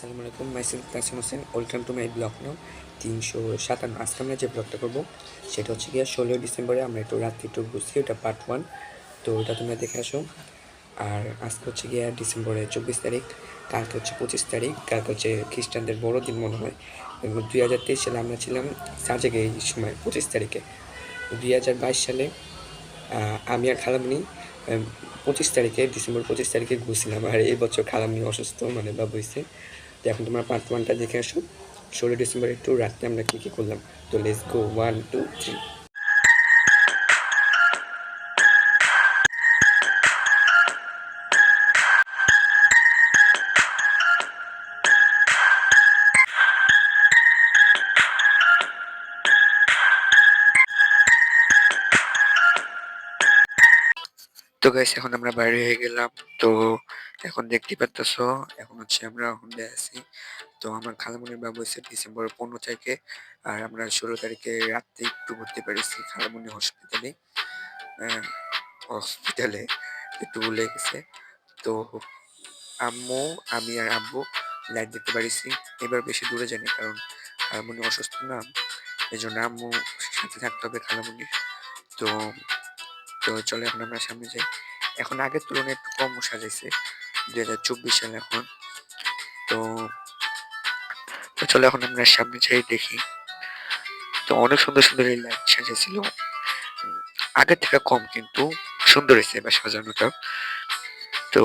আসসালামু আলাইকুম myself Kasim Hossain, welcome to my blog now তিনশো সাতান্ন। আজকে আমরা যে ব্লগটা করব, সেটা হচ্ছে গিয়ে ষোলোই ডিসেম্বরে আমরা একটু রাত্রি একটু ঘুরছি, ওটা পার্ট ওয়ান তো ওটা তোমরা দেখে আসো। আর আজকে হচ্ছে গিয়ে ডিসেম্বরের চব্বিশ তারিখ, কালকে হচ্ছে পঁচিশ তারিখ, কালকে হচ্ছে খ্রিস্টানদের বড়দিন মনে হয়। দুই হাজার তেইশ সালে আমরা ছিলাম সাজেকে এই সময়, পঁচিশ তারিখে। দুই হাজার বাইশ সালে আমি আর খালামনি পঁচিশ তারিখে, ডিসেম্বর পঁচিশ তারিখে ঘুরছিলাম। আর এই বছর খালামনি অসুস্থ মানে বাবু হয়েছে। তো এখন তোমরা পার্ট ওয়ানটা দেখে আসো। ষোলো ডিসেম্বর একটু রাত্রে আমরা কী কী করলাম? তো let's go one two three তো গাইস এখন আমরা বাইরে হয়ে গেলাম। তো এখন দেখতে পাচ্ছ এখন হচ্ছে আমরা হুন্ডে আছি। তো আমার খালামুনির বাবু হচ্ছে ডিসেম্বর পনেরো তারিখে, আর আমরা ষোলো তারিখে রাত্রে একটু ঘুরতে পেরেছি খালামুনি হসপিটালে হসপিটালে একটু ভুলে গেছে। তো আম্মু, আমি আর আব্বু লাইট দেখতে পারিছি। এবার বেশি দূরে যাইনি, কারণ খালামুনি অসুস্থ না। এই জন্য আম্মু সাথে থাকতে হবে খালামুনির তো তো চলে এখন আমরা সামনে যাই। এখন আগের তুলনায় একটু কম সাজাইছে, দুই হাজার চব্বিশ সাল এখন। তো তো চলো এখন আমরা সামনে যাই, দেখি। তো অনেক সুন্দর সুন্দর এই লাইট সাজিয়েছিল আগের থেকে কম কিন্তু সুন্দর হয়েছে এবার সাজানোটা। তো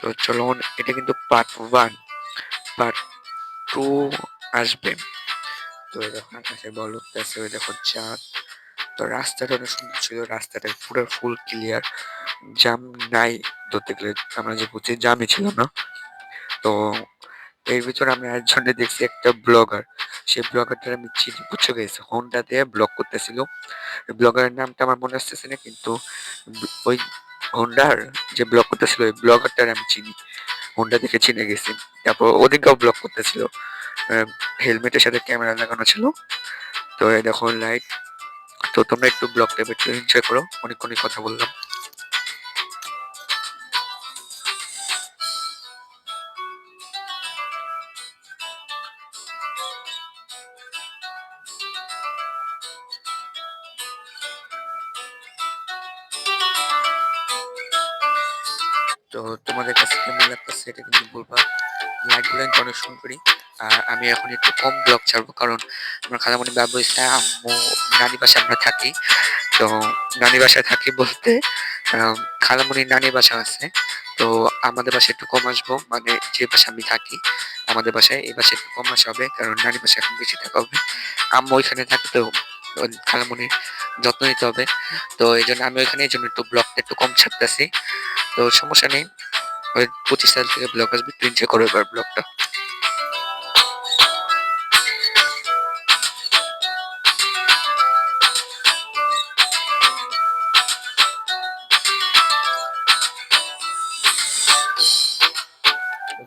তো চলো এটা কিন্তু পার্ট ওয়ান পার্ট টু আসবে। তো দেখো আকাশে বল দেখো চাঁদ তো রাস্তাটা অনেক সুন্দর ছিল, রাস্তাটা পুরো ফুল ক্লিয়ার জাম নাই ধরতে গেলে আমরা যে বুঝছি জামই ছিল না। তো এর ভিতরে আমি একজনে দেখছি, একটা ব্লগার সেই ব্লগারটার আমি চিনি বুঝছ গেছি হোন্ডা দিয়ে ব্লগ করতেছিল। ব্লগারের নামটা আমার মনে আসতেছে না, কিন্তু ওই হোন্ডার যে ব্লগ করতেছিল, ওই ব্লগারটার আমি চিনি। হোন্ডা দেখে চিনে গেছি। তারপর ওদিনকেও ব্লগ করতেছিল। হেলমেটের সাথে ক্যামেরা লাগানো ছিল। তো দেখো লাইট তো তোমরা একটু ব্লগটা একটু এনজয় করো, অনেকক্ষণই কথা বললাম। তো তোমাদের কাছে কেমন লাগতেছে এটা কিন্তু বলবা। লাইটগুলো কিন্তু অনেক সুন্দরই আর আমি এখন একটু কম ব্লগ ছাড়বো কারণ আমার খালামণি বাবু আম্মু নানি বাসায় আমরা থাকি। তো নানি বাসায় থাকি বলতে আহ, খালামণির নানি বাসা আছে। তো আমাদের বাসায় একটু কম আসব মানে যে বাসায় আমি থাকি আমাদের বাসায় এই বাসায় একটু কম আসা হবে কারণ নানি বাসায় এখন বেশি থাকা হবে। আম্মু ওইখানে থাকে তো ওই খালামণির যত্ন নিতে হবে। তো এই জন্য আমি ওইখানে এই জন্য একটু ব্লগটা একটু কম ছাড়তেছি। তো সমস্যা নেই ওই পঁচিশ তারিখ থেকে ব্লগ আসবে তুই এনজয় করো এবার ব্লগটা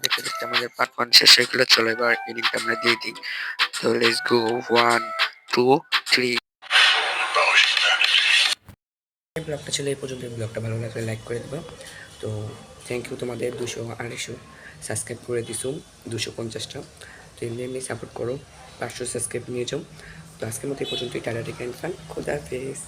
দেখতে দেখতে আমাদের পার্ট ওয়ান শেষ হয়ে চলো এবার এডিটটা আমরা দিয়ে দিই। তো let's go one two three এই ব্লগটা ছিল এই পর্যন্ত। এই ব্লগটা ভালো লাগলে লাইক করে দেবো। তো থ্যাংক ইউ তোমাদের দুশো আড়াইশো সাবস্ক্রাইব করে দিছো, দুশো পঞ্চাশটা। তো এমনি এমনি সাপোর্ট করো, পাঁচশো সাবস্ক্রাইব নিয়ে যাও। তো আজকের মতো এই পর্যন্তই। টাটা টেক অ্যান্ড ফান খোদা হাফেজ।